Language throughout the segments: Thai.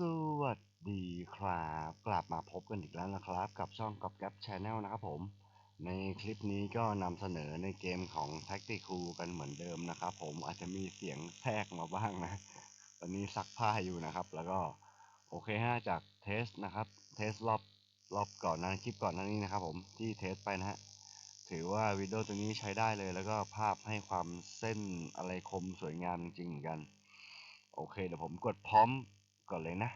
สวัสดีครับ กลับมาพบกันอีกแล้วนะครับ กับช่องกอบแก๊ปชาแนลนะครับผม ในคลิปนี้ก็นำเสนอในเกมของ Tactical กันเหมือนเดิมนะครับผมอาจจะมีเสียงแทรกมาบ้างนะ ตอนนี้ซักผ้าอยู่นะครับ แล้วก็โอเคฮะจากเทสนะครับ เทสรอบรอบก่อนนั้นคลิปก่อนหน้านี้นะครับผมที่เทสไปนะฮะถือว่าวิดีโอตัวนี้ใช้ได้เลย แล้วก็ภาพให้ความเส้นอะไรคมสวยงามจริงเหมือนกัน โอเคเดี๋ยวผมกดพร้อม ก่อนเลยนะ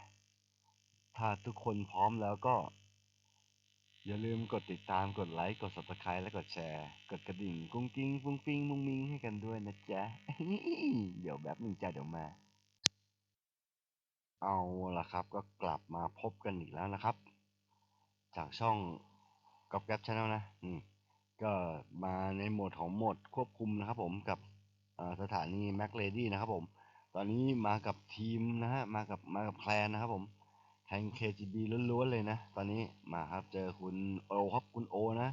ถ้าทุกคนพร้อมแล้วก็ อย่าลืมกดติดตามกดไลค์กด subscribe และกดแชร์ กดกระดิ่งกุ้งกิ้งฟุ้งฟิงมุงมิงให้กันด้วยนะจ๊ะ เดี๋ยวแบบหนึ่งจ้ะเดี๋ยวมา เอาละครับก็กลับมาพบกันอีกแล้วนะครับ จากช่องกอบแกปชาแนลนะอืมก็มาในโหมดของโหมดควบคุมนะครับผมกับสถานี Mac Lady นะครับผม ตอนนี้มากับทีมนะฮะ มากับมากับแคลนนะครับผมแทง KGB ล้วนๆเลยนะ ตอนนี้มาครับเจอคุณโอครับคุณโอนะ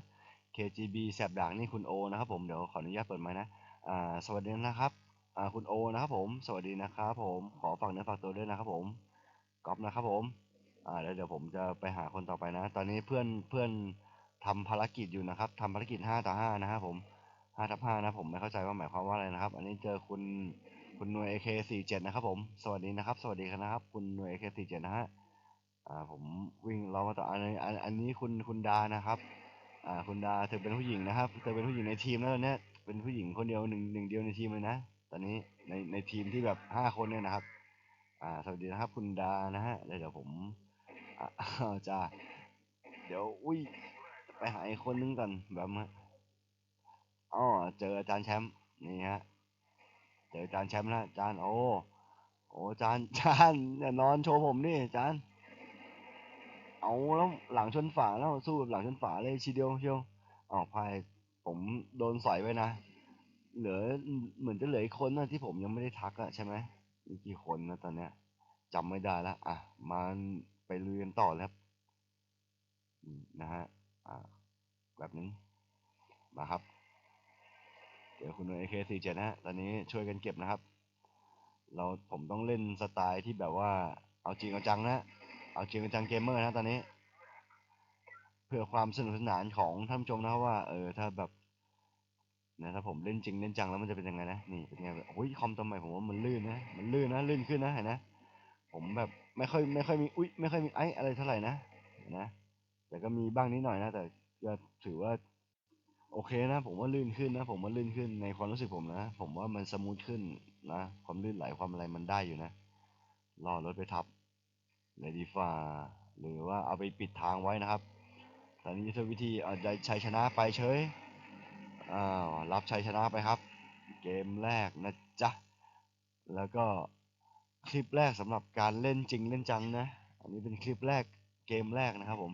KGB แสบด่างนี่คุณโอนะครับผม เดี๋ยวขออนุญาตเปิดไมค์นะ อ่า สวัสดีนะครับ อ่า คุณโอนะครับผม สวัสดีนะครับผม ขอฝากเนื้อฝากตัวด้วยนะครับผมก๊อฟนะครับผม อ่า แล้วเดี๋ยวผมจะไปหาคนต่อไปนะ ตอนนี้เพื่อนเพื่อนทำภารกิจอยู่นะครับทำภารกิจ5ต่อ5นะครับผม5ทับ5นะผมไม่เข้าใจว่าหมายความว่าอะไรนะครับ อันนี้เจอคุณ คุณหน่วย AK47 นะครับผม สวัสดีนะครับ สวัสดีครับ คุณหน่วย AK47 นะฮะ อ่า ผมวิ่งเรามาต่อ อันนี้อันอันนี้คุณ คุณดานะครับ อ่า คุณดาเธอเป็นผู้หญิงนะครับ เธอเป็นผู้หญิงในทีมแล้วตอนนี้เป็นผู้หญิงคนเดียวหนึ่งหนึ่งเดียวในทีมเลยนะ ตอนนี้ ใน ในทีมที่แบบห้าคนเนี่ยนะครับ อ่า สวัสดีนะครับ คุณดานะฮะเดี๋ยวผมอ่าจะเดี๋ยว อุ้ย ไปหาอีกคนนึงก่อนแบบอ๋อเจออาจารย์แชมป์ นี่ฮะ เจออาจารย์แชมป์แล้วอาจารย์โอ้โอ้อาจารย์อาจารย์อย่านอนโชว์ผมนี่อาจารย์เอาแล้วหลังชนฝาแล้วสู้หลังชนฝาเลยทีเดียวเชียวอ๋อพายผมโดนสอยไว้นะเหลือเหมือนจะเหลืออีกคนนะที่ผมยังไม่ได้ทักอะใช่ไหมมีกี่คนนะตอนเนี้ยจำไม่ได้ล้วอะมาไปลุยกันต่อแล้วครับนะฮะอ่าแบบนี้มาครับ เดี๋ยวคุณเอเคสี่เจ็ดนะฮะตอนนี้ช่วยกันเก็บนะครับ เราผมต้องเล่นสไตล์ที่แบบว่าเอาจริงเอาจังนะเอาจริงเอาจังเกมเมอร์นะตอนนี้ เพื่อความสนุกสนานของท่านผู้ชมนะครับว่า เออถ้าแบบนะถ้าผมเล่นจริงเล่นจังแล้วมันจะเป็นยังไงนะนี่เป็นไงแบบโอ้ยคอมตัวใหม่ผมว่ามันลื่นนะมันลื่นนะลื่นขึ้นนะเห็นนะผมแบบไม่ค่อยไม่ค่อยมีอุ้ยไม่ค่อยมีไอ้อะไรเท่าไหร่นะนนะแต่ก็มีบ้างนิดหน่อยนะแต่ก็ถือว่า โอเคนะ ผมว่าลื่นขึ้นนะ ผมว่าลื่นขึ้นในความรู้สึกผมนะ ผมว่ามันสมูทขึ้นนะ ความลื่นไหลความอะไรมันได้อยู่นะรอรถไปทับเลยดีฟ้าหรือว่าเอาไปปิดทางไว้นะครับตอนนี้ยุทธวิธีเอาได้ชัยชนะไปเฉยอ้าวรับชัยชนะไปครับ เกมแรกนะจ๊ะ แล้วก็คลิปแรกสำหรับการเล่นจริงเล่นจังนะ อันนี้เป็นคลิปแรกเกมแรกนะครับผม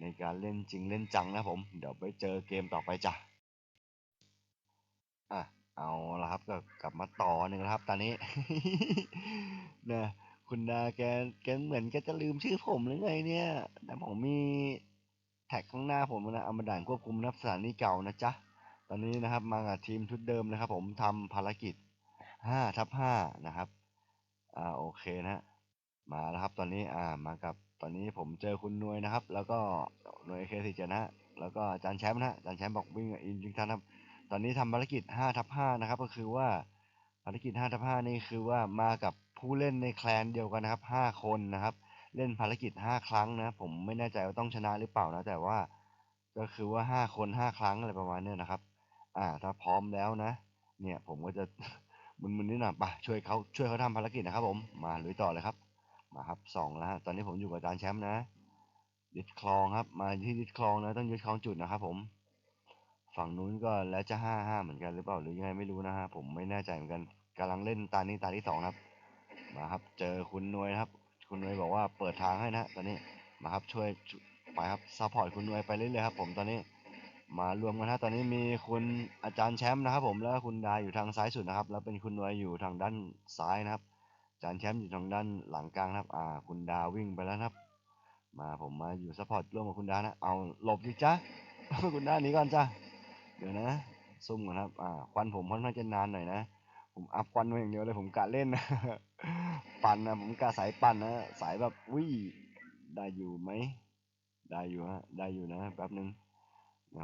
ในการเล่นจริงเล่นจังนะผม เดี๋ยวไปเจอเกมต่อไปจ้ะอะเอาละครับก็กลับมาต่อหนึ่งครับตอนนี้นะคุณดาแกแกเหมือนแกจะลืมชื่อผมหรือไงเนี่ย แต่ผมมีแท็กข้างหน้าผมนะเอามาด่านควบคุมนับสถานีเก่านะจ๊ะ ตอนนี้นะครับมากับทีมชุดเดิมนะครับ ผมทำภารกิจ5ทับ5นะครับ อ่าโอเคนะ มาแล้วครับตอนนี้อ่ามากับ ตอนนี้ผมเจอคุณนวยนะครับ แล้วก็หน่วยเคสิเจนะฮะแล้วก็อาจารย์แชมป์นะฮะอาจารย์แชมป์บอกวิ่งอินจริงทันครับตอนนี้ทำภารกิจ5ทับ5นะครับ ก็คือว่าภารกิจ5ทับ5นี่คือว่ามากับผู้เล่นในแคลนเดียวกันนะครับ5คนนะครับ เล่นภารกิจ 5 ครั้งนะผมไม่แน่ใจว่าต้องชนะหรือเปล่านะ แต่ว่าก็คือว่า 5 คน 5 ครั้งอะไรประมาณนี้นะครับ อ่า ถ้าพร้อมแล้วนะ เนี่ยผมก็จะมึนๆนิดหน่อยไปช่วยเขาช่วยเขาทำภารกิจนะครับผมมาลุยต่อเลยครับ มาครับสองแล้วฮะตอนนี้ผมอยู่กับอาจารย์แชมป์นะยึดคลองครับ มาที่ยึดคลองนะต้องยึดคลองจุดนะครับผมฝั่งนู้นก็แล้วจะห้าห้าเหมือนกันหรือเปล่าหรือยังไงไม่รู้นะฮะผมไม่แน่ใจเหมือนกันกำลังเล่นตานี้ตาที่สองครับ มาครับ เจอคุณนวยครับ คุณนวยบอกว่าเปิดทางให้นะตอนนี้มาครับช่วยไปครับซัพพอร์ตคุณนวยไปเรื่อยๆครับ ผมตอนนี้มารวมกันฮะตอนนี้มีคุณอาจารย์แชมป์นะครับ ผมแล้วคุณดาอยู่ทางซ้ายสุดนะครับ แล้วเป็นคุณนวยอยู่ทางด้านซ้ายนะครับ จารย์แชมป์อยู่ทางด้านหลังกลางครับ อ่า คุณดาวิ่งไปแล้วครับ มาผมมาอยู่ซัพพอร์ตร่วมกับคุณดานะ เอาหลบดิจ้าคุณดาหนีก่อนจ้าเดี๋ยวนะซุ่มก่อนครับ อ่า ควันผมค่อนข้างจะนานหน่อยนะ ผมอัพควันมาอย่างเดียวเลยผมกะเล่นนะ ปั่นนะ ผมกะสายปั่นนะ สายแบบวิ่งได้อยู่ไหม ได้อยู่ฮะ ได้อยู่นะแป๊บนึง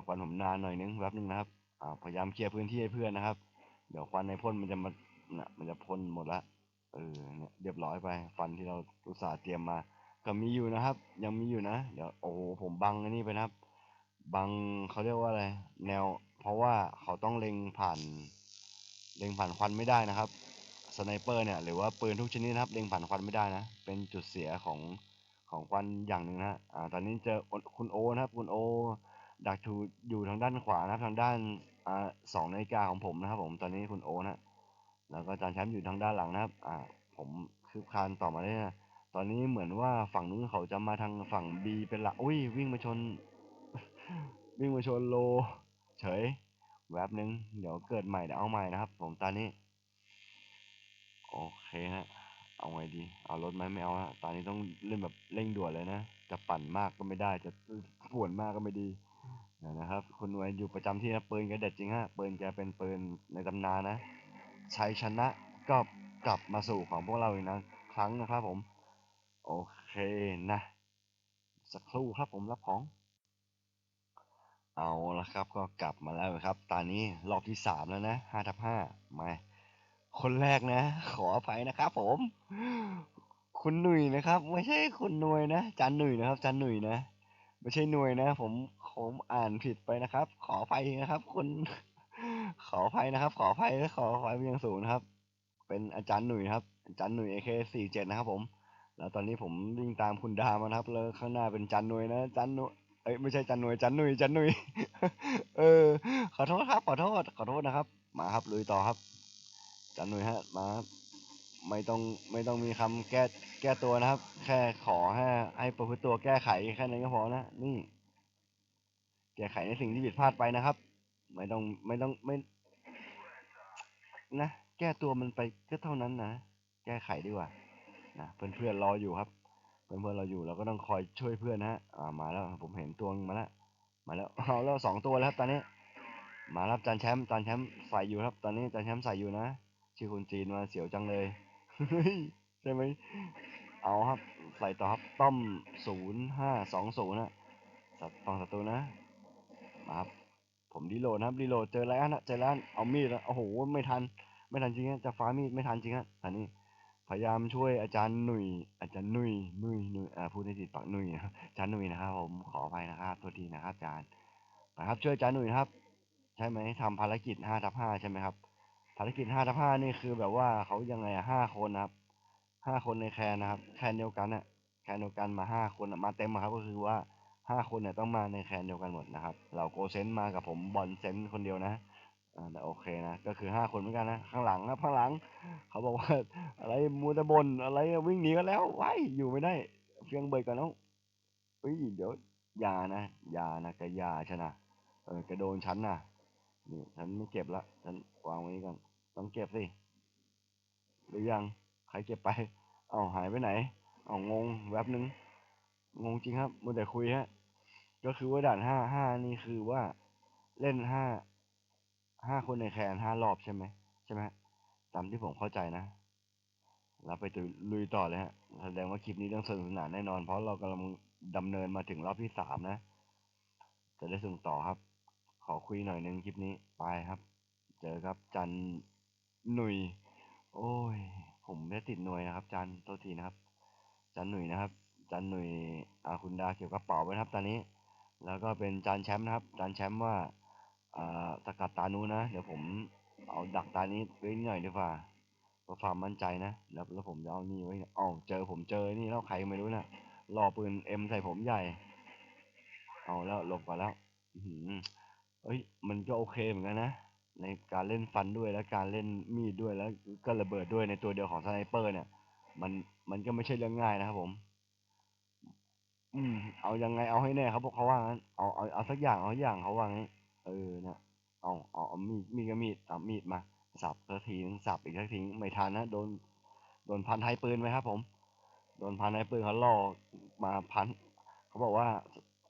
ควันผมนานหน่อยนึงแป๊บนึงนะครับ อ่า พยายามเคลียร์พื้นที่ให้เพื่อนนะครับ เดี๋ยวควันในพ่นมันจะมานะมันจะพ่นหมดละ เออเนี่ยเรียบร้อยไป ฟันที่เราอุตส่าห์เตรียมมา ก็มีอยู่นะครับ ยังมีอยู่นะ เดี๋ยวโอ้โหผมบังอันนี้ไปนะครับ บังเขาเรียกว่าอะไร แนว เพราะว่าเขาต้องเล็งผ่าน เล็งผ่านควันไม่ได้นะครับ สไนเปอร์เนี่ยหรือว่าปืนทุกชนิดนะครับ เล็งผ่านควันไม่ได้นะ เป็นจุดเสียของของควันอย่างหนึ่งนะอ่า ตอนนี้เจอคุณโอนะครับ คุณโอ ดักทูอยู่ทางด้านขวานะครับ ทางด้านอ่าสองนาฬิกาของผมนะครับ ผม ตอนนี้คุณโอนะ แล้วก็จานแชมป์อยู่ทางด้านหลังนะครับ อ่า ผมคืบคลานต่อมาได้นะตอนนี้เหมือนว่าฝั่งนู้นเขาจะมาทางฝั่ง B เป็นหลักอุ้ยวิ่งมาชน วิ่งมาชนโล เฉย แวบนึง เดี๋ยวเกิดใหม่เดี๋ยวเอาใหม่นะครับ ผมตอนนี้ โอเคฮะ เอาไงดี เอารถไหมไม่เอาฮะ ตอนนี้ต้องเล่นแบบเร่งด่วนเลยนะ จะปั่นมากก็ไม่ได้ จะป่วนมากก็ไม่ดีนะครับคุณนวยอยู่ประจำที่นะปืนแกเด็ดจริงฮะปืนแกเป็นปืนในตำนานนะ ชัยชนะก็กลับมาสู่ของพวกเราอีกนะครั้งนะครับผม โอเคนะ สักครู่ครับผมรับของ เอาละครับก็กลับมาแล้วครับ ตอนนี้รอบที่สามแล้วนะห้าทับห้ามาคนแรกนะ ขออภัยนะครับผม คุณหนุ่ยนะครับ ไม่ใช่คุณหน่วยนะจันหนุ่ยนะครับ จันหนุ่ยนะ ไม่ใช่หน่วยนะ ผมผมอ่านผิดไปนะครับ ขออภัยนะครับ คุณ ขออภัยนะครับ ขออภัยและขออภัยเป็นอย่างสูงนะครับ เป็นอาจารย์หนุ่ยครับ อาจารย์หนุ่ย AK สี่เจ็ดนะครับผม แล้วตอนนี้ผมวิ่งตามคุณดามานะครับ แล้วข้างหน้าเป็นจันหนุ่ยนะจันหนุ่ยเอ้ยไม่ใช่จันหนุ่ยจันหนุ่ยจันหนุ่ย เออ ขอโทษครับ ขอโทษ ขอโทษนะครับ มาครับลุยต่อครับ จันหนุ่ยฮะ มาครับไม่ต้อง ไม่ต้องมีคำแก้ แก้ตัวนะครับ แค่ขอให้ ให้ประพฤติตัวแก้ไขแค่นั้นก็พอนะ นี่ แก้ไขในสิ่งที่ผิดพลาดไปนะครับ ไม่ต้องไม่ต้องไม่นะแก้ตัวมันไปก็เท่านั้นนะแก้ไขดีกว่านะเพื่อนเพื่อนรออยู่ครับ เพื่อนเพื่อนราอยู่เราก็ต้องคอยช่วยเพื่อนนะฮะอ่ามาแล้วผมเห็นตัวนึงมาแล้วมาแล้วเอาแล้วสองตัวแล้วครับตอนนี้ มารับจานแชมป์จานแชมป์ใส่อยู่ครับ ตอนนี้จานแชมป์ใส่อยู่นะชื่อคุณจีนมาเสียวจังเลยใช่ไหมเอาครับ ใส่ต่อครับต้อมศูนย์ห้าสองศูนย์นะตว์ฟังศัตรูนะมาครับ ผมรีโหลดนะครับรีโหลดเจอแล้วนะเจอแล้วเอามีดแล้วโอ้โหไม่ทัน ไม่ทันจริงฮะจะฟ้ามีดไม่ทันจริงฮะอันนี้พยายามช่วยอาจารย์หนุ่ยอาจารย์หนุ่ยหนุ่ยหนุ่ยอ่าพูดให้ติดปากหนุ่ยอาจารย์หนุ่ยนะครับผมขออภัยนะครับโทษทีนะครับอาจารย์นะครับช่วยอาจารย์หนุ่ยครับ ใช่ไหมทำภารกิจห้าทับห้าใช่ไหมครับ ภารกิจห้าทับห้านี่คือแบบว่าเขายังไงอะห้าคนนะครับห้าคนในแคนนะครับ แคนเดียวกันอะแคนเดียวกันมาห้าคนมาเต็มอะครับก็คือว่า ห้าคนเนี่ยต้องมาในแคนเดียวกันหมดนะครับ เราโกเซนมากับผมบอลเซนคนเดียวนะอ่าแต่โอเคนะ ก็คือห้าคนเหมือนกันนะ ข้างหลังครับข้างหลัง เขาบอกว่าอะไรมูตะบนอะไรวิ่งหนีกันแล้วไว้อยู่ไม่ได้ เฟียงเบิดกันแล้วเฮ้ยเดี๋ยวอย่านะอย่านะแกอย่าชนะเออแกโดนฉันนะนี่ฉันไม่เก็บละฉันวางไว้นี่ก่อนต้องเก็บสิหรือยังใครเก็บไป เอาหายไปไหน เอางงแวบนึง งงจริงครับมัวแต่คุยฮะ ก็คือว่าด่านห้าห้านี่คือว่าเล่นห้าห้าคนในแคนห้ารอบใช่ไหมใช่ไหมตามที่ผมเข้าใจนะเราไปตุยลุยต่อเลยฮะ แสดงว่าคลิปนี้ต้องสนุกสนานแน่นอน เพราะเรากำลังดำเนินมาถึงรอบที่สามนะ จะได้ส่งต่อครับ ขอคุยหน่อยหนึ่งคลิปนี้ไปครับ เจอครับจันหนุ่ย โอ้ย ผมไม่ได้ติดหน่วยนะครับ จันโทษทีนะครับ จันหนุ่ยนะครับ จันหนุ่ยอาคุณดาเกี่ยวกับเป๋าไว้นะครับตอนนี้ แล้วก็เป็นจานแชมป์นะครับจานแชมป์ว่าอสกัดตานู้นนะ เดี๋ยวผมเอาดักตานี้ไว้หน่อยดีกว่าเพื่อความมั่นใจนะ แล้วแล้วผมจะเอานี่ไว้เอ๋อเจอผมเจอนี่แล้วใครไม่รู้นะรอปืนเอ็มใส่ผมใหญ่ เอาแล้วหลบก่อนแล้วเอ้ย มันก็โอเคเหมือนกันนะ ในการเล่นฟันด้วยและการเล่นมีดด้วยแล้วก็ระเบิดด้วยในตัวเดียวของสไนเปอร์เนี่ย มันมันก็ไม่ใช่เรื่องง่ายนะครับผม อืม เอายังไงเอาให้แน่ครับพวกเขาว่างั้นเอาเอาเอาสักอย่างเอาอย่างเขาว่างั้นเออนี่ยเอาเอาเอามีดมีดก็มีดเอามีดมาสับสักทีนึงสับอีกสักทีไม่ทันนะโดนโดนพันท้ายปืนไหมครับ ผม โดนพันท้ายปืนเขาล่อมาพันเขาบอกว่า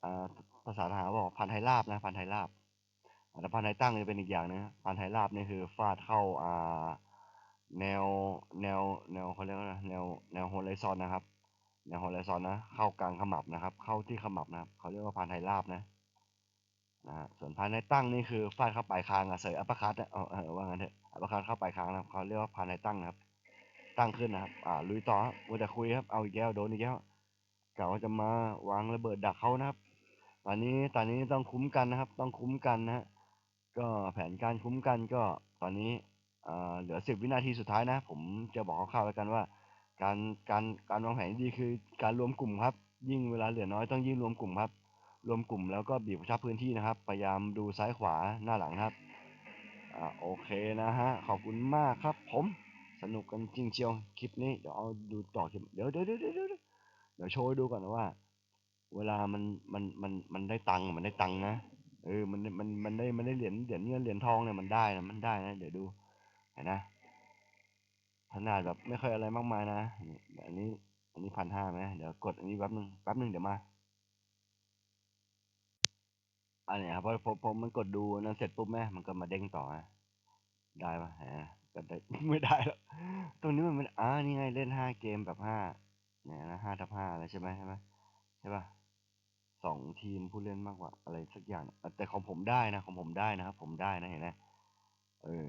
อ่าภาษาทหารบอกพันท้ายราบนะพันท้ายราบแต่พันท้ายตั้งจะเป็นอีกอย่างนะพันท้ายราบนี่คือฟาดเข้าอ่าแนวแนวแนวเขาเรียกว่าแนวแนวโฮไลซอนนะครับ แนวโฮไลซอนนะ เข้ากลางขมับนะครับ เข้าที่ขมับนะครับ เขาเรียกว่าพานไทยราบนะนะฮะส่วนพานในตั้งนี่คือฟาดเข้าปลายคางอะเสยอัปคัตอะเออเออว่างั้นเถอะอัปคัตเข้าปลายคางนะเขาเรียกว่าพานในตั้งนะครับ ตั้งขึ้นนะครับ อ่าลุยต่อครับมัวแต่คุยครับ เอาอีกแล้วโดนอีกแล้วกะว่าจะมาวางระเบิดดักเขานะครับตอนนี้ตอนนี้ต้องคุ้มกันนะครับ ต้องคุ้มกันนะฮะก็แผนการคุ้มกันก็ตอนนี้อ่อเหลือสิบวินาทีสุดท้ายนะ ผมจะบอกคร่าวๆแล้วกันว่า การการการวางแผนที่ดีคือการรวมกลุ่มครับ ยิ่งเวลาเหลือน้อยต้องยิ่งรวมกลุ่มครับ รวมกลุ่มแล้วก็บีบกระชับพื้นที่นะครับ พยายามดูซ้ายขวาหน้าหลังครับอ่าโอเคนะฮะขอบคุณมากครับ ผมสนุกกันจริงเชียวคลิปนี้เดี๋ยวเอาดูต่อคลิปเดี๋ยวเดี๋ยวเดี๋ยวเดี๋ยวเดี๋ยวเดี๋ยวโชว์ดูก่อนนะว่า เวลามันมันมันมันได้ตังค์มันได้ตังค์นะเออมันมันมันได้มันได้เหรียญเหรียญเงินเหรียญทองเนี่ยมันได้นะมันได้นะเดี๋ยวดูเห็นนะ ขนาดแบบไม่ค่อยอะไรมากมายนะ อันนี้ อันนี้พันห้าไหมเดี๋ยวกดอันนี้แป๊บนึงแป๊บนึงเดี๋ยวมา อันนี้ครับพอพอพอมันกดดูอันนั้นเสร็จปุ๊บแม่มันก็มาเด้งต่อนะได้ปะฮะก็ได้ไม่ได้แล้วตรงนี้มันม่ได้อ่านี่ไงเล่นห้าเกมแบบห้าเนี่ยนะห้าทับห้าอะไรใช่ไหมใช่ไหมใช่ปะสองทีมผู้เล่นมากกว่าอะไรสักอย่าง แต่ของผมได้นะของผมได้นะครับผมได้นะเห็นไหมเออ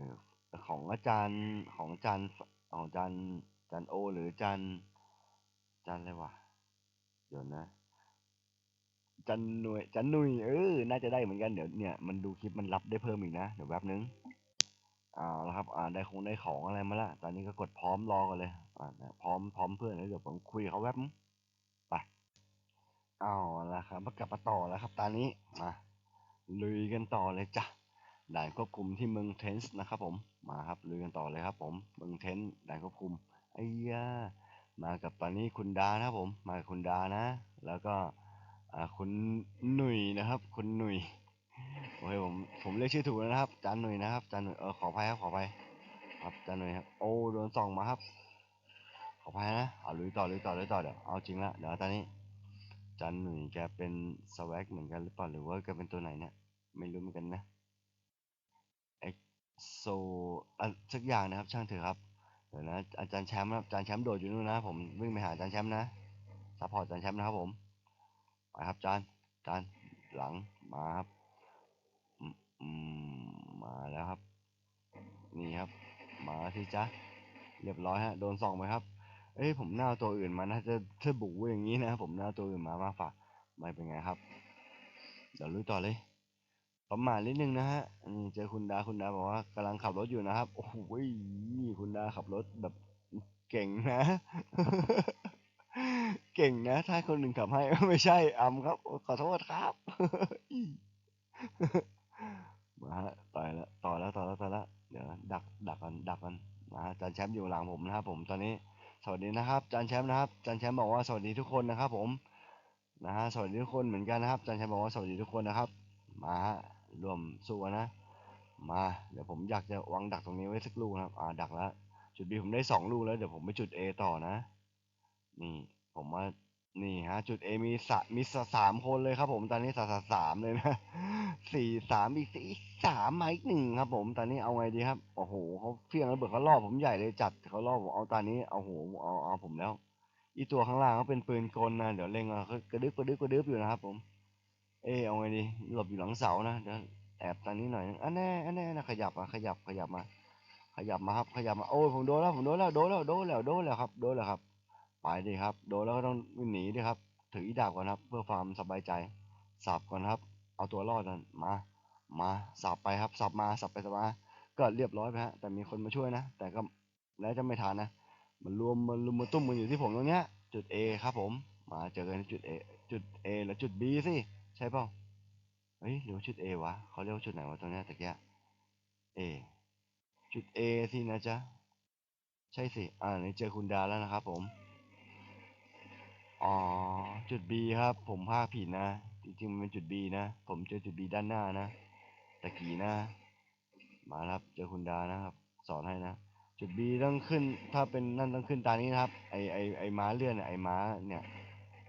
ของอาจารย์ของอาจารย์ ของอจารย์อาจารย์โอ หรือจารย์อาจารย์อะไรวะเดี๋ยวนะ จันหน่วยจันหนุยเออ น่าจะได้เหมือนกันเดี๋ยวเนี่ยมันดูคลิปมันรับได้เพิ่มอีกนะเดี๋ยวแป๊บนึงอ่าแล้วครับ อ่าได้คงได้ของอะไรมาละตอนนี้ก็กดพร้อมรอกันเลยอ่าพร้อมพร้อมเพื่อนแล้วเดี๋ยวผมคุยเขาแป๊บไปเอาละครับมากลับมาต่อแล้วครับตอนนี้มาลุยกันต่อเลยจ้ะ ด่านควบคุมที่เมืองเทนส์นะครับผมมาครับลุยกันต่อเลยครับผมเมืองเทนส์ด่านควบคุมไอ้ยามากับตอนนี้คุณดานะครับผมมากับคุณดานะ แล้วก็คุณหนุ่ยนะครับ คุณหนุ่ยโอเคผมผมเรียกชื่อถูกแล้วนะครับจานหนุ่ยนะครับจานหนุ่ยเออขออภัยครับขออภัยครับจานหนุ่ยครับโอ้โดนส่องมาครับ ขออภัยนะเอาลุยต่อลุยต่อลุยต่อเดี๋ยวเอาจริงละเดี๋ยวตอนนี้จานหนุ่ยแกเป็นสวักเหมือนกันหรือเปล่าหรือว่าแกเป็นตัวไหนเนี่ยไม่รู้เหมือนกันนะ โซอะสักอย่างนะครับช่างเถอะครับเดี๋ยวนะอาจารย์แชมป์นะครับอาจารย์แชมป์โดดอยู่นู่นนะผมวิ่งไปหาอาจารย์แชมป์นะซัพพอร์ตอาจารย์แชมป์นะครับผมไปครับอาจานจานหลังมาครับอืมมาแล้วครับ นี่ครับ มาที่จ้ะเรียบร้อยฮะโดนส่องไปครับเอ้ยผมหน้าตัวอื่นมานะจะถ้าบุกอย่างนี้นะผมหน้าตัวอื่นมามาฝากไม่เป็นไงครับ เดี๋ยวลุยต่อเลย ประมาณนิดนึงนะฮะนี่เจอคุณดาคุณดาบอกว่ากำลังขับรถอยู่นะครับโอ้โหคุณดาขับรถแบบเก่งนะ เก่งนะ ถ้าคนหนึ่งขับให้ไม่ใช่อำครับ ขอโทษครับมาฮะต่อยแล้วต่อแล้วต่อแล้วต่อแล้วเดี๋ยวดักดักกันดักกันมาฮะจานแชมป์อยู่หลังผมนะครับผมตอนนี้สวัสดีนะครับจานแชมป์นะครับจานแชมป์บอกว่าสวัสดีทุกคนนะครับ ผมนะฮะสวัสดีทุกคนเหมือนกันนะครับจานแชมป์บอกว่าสวัสดีทุกคนนะครับ มาฮะ รวมสู้นนะ มาเดี๋ยวผมอยากจะวางดักตรงนี้ไว้สักลูกนะครับ อ่าดักแล้วจุด B ผมได้สองลูกแล้วเดี๋ยวผมไปจุด A ต่อนะ นี่ผมว่านี่ฮะ จุด A มีสะมีสะสามคนเลยครับผมตอนนี้สะสะสามเลยนะสี่สามอีกสี่สามมาอีกหนึ่งครับ ผมตอนนี้เอาไงดีครับโอ้โหเขาเฟี้ยงระเบิดเขาล่อผมใหญ่เลยจัดเขาล่อผมเอาตอนนี้เอาโหเอาเอาผมแล้วอีตัวข้างล่างเขาเป็นปืนกลนะเดี๋ยวเล็งเอาเขากระดึบกระดึบกระดึบอยู่นะครับผม เออเอาไงดี หลบอยู่หลังเสานะเดี๋ยวแอบตอนนี้หน่อยนึงอันแน่อันแน่นะขยับอะขยับขยับมา ขยับมาครับขยับมาโอ้ยผมโดนแล้วผมโดนแล้วโดนแล้วโดนแล้วโดนแล้วครับโดนแล้วครับไปดิครับ โดนแล้วก็ต้องวิ่งหนีดิครับ ถืออีดาบก่อนครับ เพื่อความสบายใจสับก่อนครับ เอาตัวรอดกันมามาสับไปครับสับมาสับไปสับมาก็เรียบร้อยไปฮะแต่มีคนมาช่วยนะ แต่ก็แล้วจะไม่ทันนะ มันรวมมันรุมมาตุ้มมันอยู่ที่ผมตรงเนี้ย จุด A ครับผม มาเจอกันที่จุด A จุด A แล้วจุด B สิ ใช่เปล่าเฮ้ยหรือว่าจุด A วะเขาเรียกว่าจุดไหนวะตรงนี้ตะเกีย A จุด A สินะจ๊ะ ใช่สิ อ่านเจอคุณดาแล้วนะครับผม อ๋อ จุด B ครับ ผมพากผิดนะ จริงๆมันเป็นจุด B นะ ผมเจอจุด B ด้านหน้านะตะกี้นะ มาแล้วครับ เจอคุณดานะครับ สอนให้นะ จุด B ต้องขึ้น ถ้าเป็นนั่นต้องขึ้นตานี้นะครับ ไอไอไอม้าเลื่อนเนี่ยไอม้าเนี่ย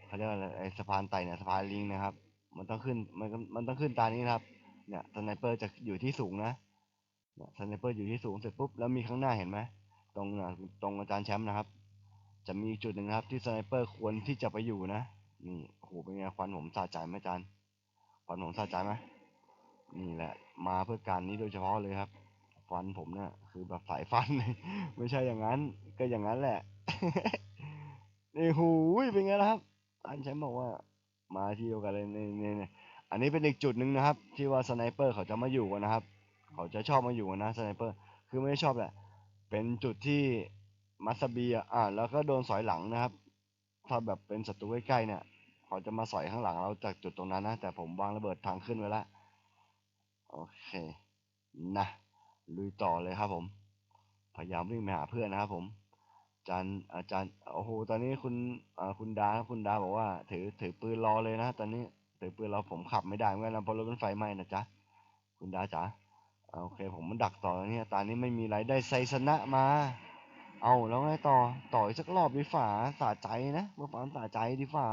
เขาเรียกว่าอะไร ไอสะพานไต่เนี่ยสะพานลิงนะครับ มันต้องขึ้นมันมันต้องขึ้นตานี้นะครับ เนี่ยสไนเปอร์จะอยู่ที่สูงนะเนี่ยสไนเปอร์อยู่ที่สูงเสร็จปุ๊บแล้วมีข้างหน้าเห็นไหมตรงนะตรงอาจารย์แชมป์นะครับ จะมีจุดหนึ่งครับ ที่สไนเปอร์ควรที่จะไปอยู่นะนี่โอ้โหเป็นไงควันผมสะใจไหมอาจารย์ควันผมสะใจไหมนี่แหละ มาเพื่อการนี้โดยเฉพาะเลยครับ ฟันผมเนี่ยคือแบบสายฟันไม่ใช่อย่างนั้น ก็อย่างนั้นแหละนี่หูยเป็นไงล่ะครับอาจารย์แชมป์บอกว่า มาที่เดียวกันเลยนี่นี่นี่อันนี้เป็นอีกจุดหนึ่งนะครับ ที่ว่าสไนเปอร์เขาจะมาอยู่กันนะครับ เขาจะชอบมาอยู่กันนะสไนเปอร์คือไม่ได้ชอบแหละเป็นจุดที่มัสบีอะอ่าแล้วก็โดนสอยหลังนะครับ ถ้าแบบเป็นศัตรูใกล้ๆเนี่ยเขาจะมาสอยข้างหลังเราจากจุดตรงนั้นนะ แต่ผมวางระเบิดทางขึ้นไว้แล้วโอเคนะลุยต่อเลยครับผม พยายามวิ่งไปหาเพื่อนนะครับผม จารย์อาจารย์โอ้โหตอนนี้คุณอ่าคุณดาคุณดาบอกว่า ถือถือปืนรอเลยนะตอนนี้ถือปืนรอผมขับไม่ได้เหมือนกันนะเพราะรถมันไฟไหม้นะจ๊ะคุณดาจ๋าโอเค ผมมันดักต่อแล้วเนี่ยตอนนี้ไม่มีไรได้ไซสนะมา เอาแล้วไงต่อต่ออีกสักรอบดีฝ่าสาใจนะเมื่อฟามสาใจดีฝ่า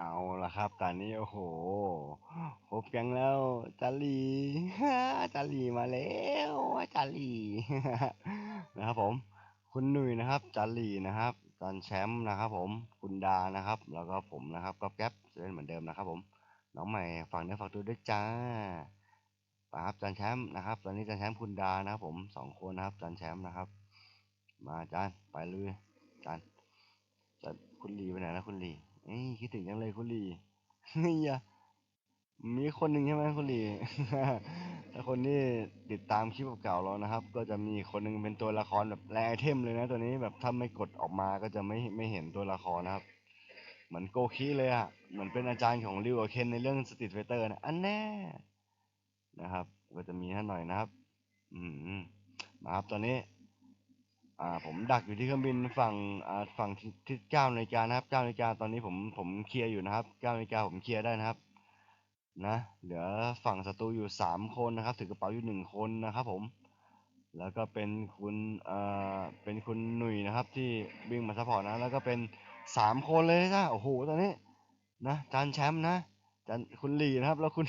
เอาละครับ ตอนนี้โอ้โหครบก๊งแล้วจารีจารีมาแล้วจารีนะครับผม คุณหนุ่ยนะครับจารีนะครับจันแชมป์นะครับ ผมคุณดานะครับ แล้วก็ผมนะครับก็แก๊ปเล่นเหมือนเดิมนะครับผมน้องใหม่ฝากเนื้อฝากตัวด้วยจ้าปาครับจันแชมป์นะครับ ตอนนี้จันแชมป์คุณดานะครับ ผมสองคนนะครับจันแชมป์นะครับ มาจานไปเลยจานจะคุณลีไปไหนแล้วคุณลี อ้ยคิดถึงยังเลยคุณลีเฮ้ยอะมีคนหนึ่งใช่ไหมคุณลีถ้าคนที่ติดตามคลิปเก่าเรานะครับ ก็จะมีคนหนึ่งเป็นตัวละครแบบแรไอเทมเลยนะตัวนี้แบบถ้าไม่กดออกมาก็จะไม่ไม่เห็นตัวละครนะครับ เหมือนโกคีเลยอะเหมือนเป็นอาจารย์ของริวกับเคนในเรื่องสตรีทไฟเตอร์นะอันแน่นะครับ ก็จะมีท่านหน่อยนะครับ อืมมาครับตอนนี้ อ่าผมดักอยู่ที่เครื่องบินฝั่งอ่าฝั่งที่ที่เก้านาฬิกานะครับเก้านาฬิกาตอนนี้ผมผมเคลียร์อยู่นะครับเก้านาฬิกาผมเคลียร์ได้นะครับ นะเหลือฝั่งศัตรูอยู่สามคนนะครับ ถือกระเป๋าอยู่หนึ่งคนนะครับ ผม แล้วก็เป็นคุณอ่อเป็นคุณหนุ่ยนะครับ ที่วิ่งมาซัพพอร์ตนะ แล้วก็เป็นสามคนเลยนะโอ้โหตอนนี้นะจานแชมป์นะ จานคุณหลีนะครับ แล้วคุณ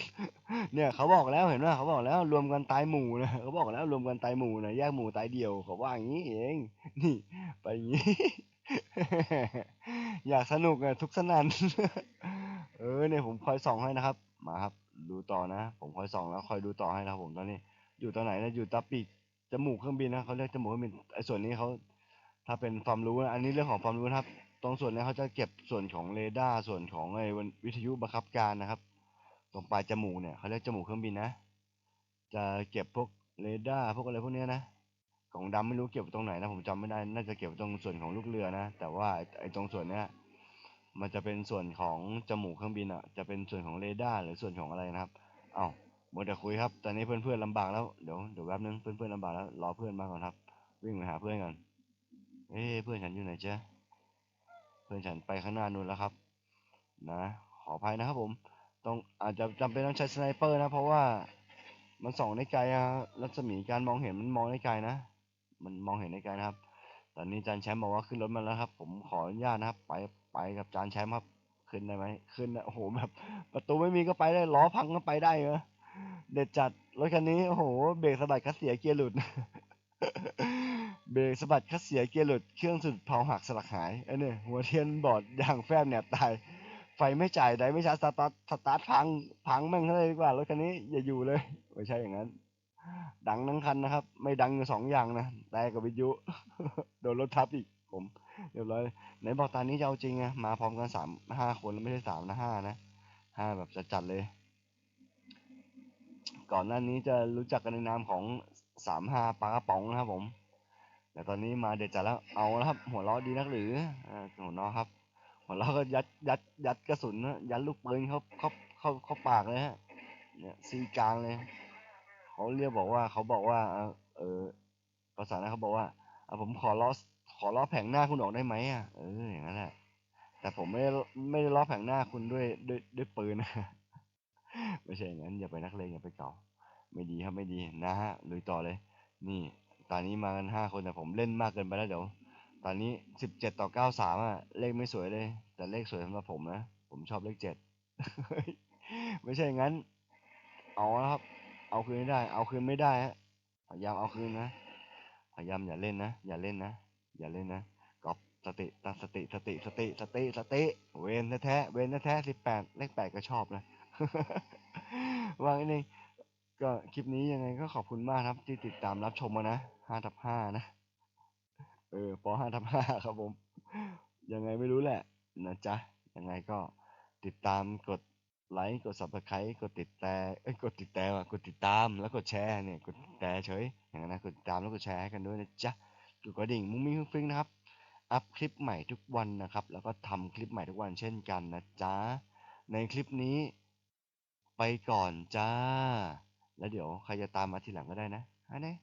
เนี่ยเขาบอกแล้วเห็นไหมเขาบอกแล้วรวมกันตายหมู่นะเขาบอกแล้วรวมกันตายหมู่นะแยกหมู่ตายเดียวเขาว่าอย่างนี้เองนี่ ไปอย่างนี้ อยากสนุกอะทุกสนันเออเนี่ยผมคอยส่องให้นะครับ มาครับ ดูต่อนะ ผมคอยส่องแล้วคอยดูต่อให้นะครับผมตอนนี้ อยู่ตอนไหนนะอยู่ตาปีกจมูกเครื่องบินนะเขาเรียกจมูกเครื่องบินไอ้ส่วนนี้เขาถ้าเป็นความรู้นะอันนี้เรื่องของความรู้นะครับ ตรงส่วนนี้เขาจะเก็บส่วนของเรดาร์ส่วนของไอ้วิทยุบังคับการนะครับ ตรงปลายจมูกเนี่ยเขาเรียกจมูกเครื่องบินนะ จะเก็บพวกเรดาร์พวกอะไรพวกเนี้ยนะของดำไม่รู้เก็บตรงไหนนะผมจำไม่ได้น่าจะเก็บตรงส่วนของลูกเรือนะ แต่ว่าไอ้ตรงส่วนเนี้ยมันจะเป็นส่วนของจมูกเครื่องบินอะ จะเป็นส่วนของเรดาร์หรือส่วนของอะไรนะครับ เอ้าหมดแต่คุยครับ ตอนนี้เพื่อนๆลำบากแล้ว เดี๋ยวเดี๋ยวแป๊บนึงเพื่อนๆลำบากแล้วรอเพื่อนมาก่อนครับ วิ่งไปหาเพื่อนก่อนเอ้เพื่อนฉันอยู่ไหนเจ๊ เพื่อนฉันไปข้างหน้านู่นแล้วครับ นะ ขออภัยนะครับผมต้องอาจจะจำเป็นต้องใช้สไนเปอร์นะ เพราะว่ามันส่องได้ไกลอะรัศมีการมองเห็นมันมองได้ไกลนะ มันมองเห็นได้ไกลนะครับ ตอนนี้จานแชมป์บอกว่าขึ้นรถมาแล้วครับ ผมขออนุญาตนะครับ ไปไปกับจานแชมป์ครับขึ้นได้ไหมขึ้นนะโอ้โหแบบประตูไม่มีก็ไปได้ล้อพังก็ไปได้เหรอเด็ดจัดรถคันนี้โอ้โหเบรกสะบัดคัสเสียเกียร์หลุด เบรกสะบัดคัสเสียเกียร์หลุดเครื่องสุดเผาหักสลักหายไอ้เนี่ยหัวเทียนบอดยางแฟบเนี่ยตาย ไฟไม่จ่ายได้ไม่ชาร์จสตาร์ทสตาร์ทพังพังแม่งเลยดีกว่ารถคันนี้อย่าอยู่เลยไม่ใช่อย่างนั้น ดังทั้งคันนะครับ ไม่ดังอยู่สองอย่างนะแต่กับวิทยุโดนรถทับอีกผมเรียบร้อยไหนบอกตอนนี้จะเอาจริงอะมาพร้อมกันสามห้าคนแล้วไม่ใช่สามนะห้านะห้าแบบจัดๆเลย ก่อนหน้านี้จะรู้จักกันในนามของสามห้าปลากระป๋องนะครับผม แต่ตอนนี้มาเด็ดจัดแล้วเอาแล้วครับหัวเราะดีนักหรืออ่าหัวเราะครับ หัวเราะก็ยัดยัดยัดกระสุนนะยัดลูกปืนเขาเขาเขาเขาปากเลยฮะเนี่ยซีกลางเลยเขาเรียกบอกว่าเขาบอกว่า เออภาษานั้นเขาบอกว่าอผมขอล้อขอล้อแผงหน้าคุณออกได้ไหมอะเอออย่างนั้นแหละแต่ผมไม่ได้ไม่ได้ล้อแผงหน้าคุณด้วยด้วยด้วยปืนนะไม่ใช่อย่างนั้นอย่าไปนักเลงอย่าไปเก่า ไม่ดีครับไม่ดีนะฮะลุยต่อเลย นี่ ตอนนี้มากันห้าคนแต่ผมเล่นมากเกินไปแล้วเดี๋ยว ตอนนี้สิบเจ็ดต่อเก้าสามอะเลขไม่สวยเลย แต่เลขสวยสำหรับผมนะ ผมชอบเลขเจ็ดไม่ใช่งั้น เอาแล้วครับ เอาคืนให้ได้ เอาคืนไม่ได้ฮะพยายามเอาคืนนะ พยายามอย่าเล่นนะ อย่าเล่นนะ อย่าเล่นนะกอบสติตั้งสติ สติ สติ สติ สติ เวนแท้เวนแท้สิบแปดเลขแปดก็ชอบนะวางไว้นี่ก็คลิปนี้ยังไงก็ขอบคุณมากครับที่ติดตามรับชมมานะ ห้าทับห้านะ เออปห้าทับห้าครับผม ยังไงไม่รู้แหละนะจ๊ะ ยังไงก็ติดตามกดไลค์ กด subscribe กดติดแต่เอ้ยกดติดแต่ว่ะกดติดตามแล้วกดแชร์เนี่ย กดแต่เฉย อย่างนั้นนะ กดติดตามแล้วกดแชร์ให้กันด้วยนะจ๊ะกดกระดิ่งมุ้งมิ้งฟิ้งนะครับ อัพคลิปใหม่ทุกวันนะครับ แล้วก็ทำคลิปใหม่ทุกวันเช่นกันนะจ๊ะ ในคลิปนี้ไปก่อนจ้า แล้วเดี๋ยวใครจะตามมาทีหลังก็ได้นะอันนี้